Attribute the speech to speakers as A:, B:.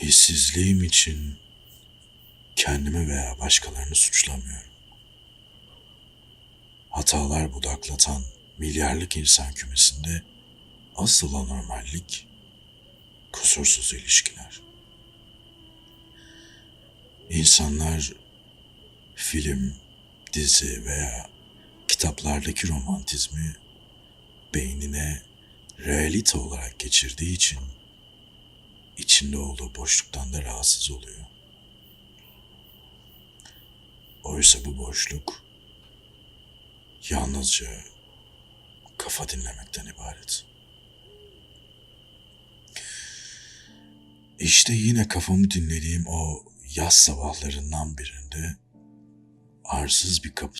A: İşsizliğim için kendimi veya başkalarını suçlamıyorum. Hatalar budaklatan milyarlık insan kümesinde asıl anormallik kusursuz ilişkiler. İnsanlar film, dizi veya kitaplardaki romantizmi beynine realite olarak geçirdiği için içinde olduğu boşluktan da rahatsız oluyor. Oysa bu boşluk yalnızca kafa dinlemekten ibaret. İşte yine kafamı dinlediğim o yaz sabahlarından birinde arsız bir kapı